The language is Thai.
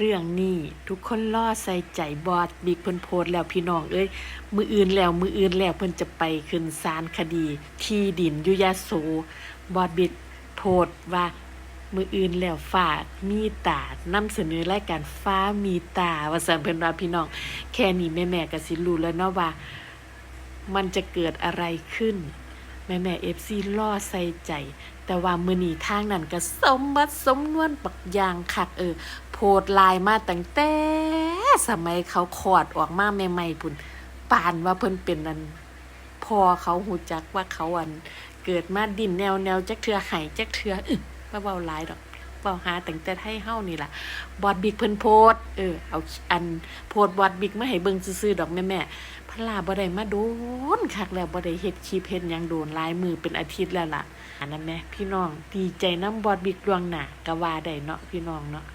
เรื่องนี้ทุกคนล่อใส่ใจบอดบิ๊กเพิ่นโพสแล้วพี่น้องเอ้ยมืออื่นแล้วมืออื่นแล้วเพิ่นจะไปขึ้นศาลคดี ที่ดินยุยาโสบอดบิ๊กโพสว่ามืออื่นแล้วฝากมีตานำเสนอรายการฟ้ามีตาว่าซั่นเพิ่นว่าพี่น้อง แค่นี้แม่ๆก็สิรู้แล้วเนาะว่า มันจะเกิดอะไรขึ้น แม่แม่เอฟซีล่อใส่ใจ แต่ว่ามือนีทางนั้นก็สมบัติสมนวนปักอยางคักเออ โพดลายมาตั้งแต่สมัยเขาขอดออกมาใหม่ๆพุ่นปานว่าเพิ่นเป็นนันพอเขาหูจักว่าเขาอัน เกิดมาดินแนวแนวจักเทือไห้จักเทืออึบ่เว้าหลายดอกเว้าหาแตั้งแต่ให้เฮานี่ล่ะ บอดบิ๊กเพิ่นโพดเออเอาอันโพดบอดบิ๊กมาให้เบิ่งซื่อๆดอกแม่แม่พลาบ่ได้มาโดนคักแล้วบ่ได้เฮ็ดคลิปเฮ็ดยังโดนลายมือเป็นอาทิตย์แล้วล่ะอันนั้นแม่พี่น้องดีใจน้ำบอดบิ๊กดวงหน้าก็ว่าได้เนาะพี่น้องเนาะ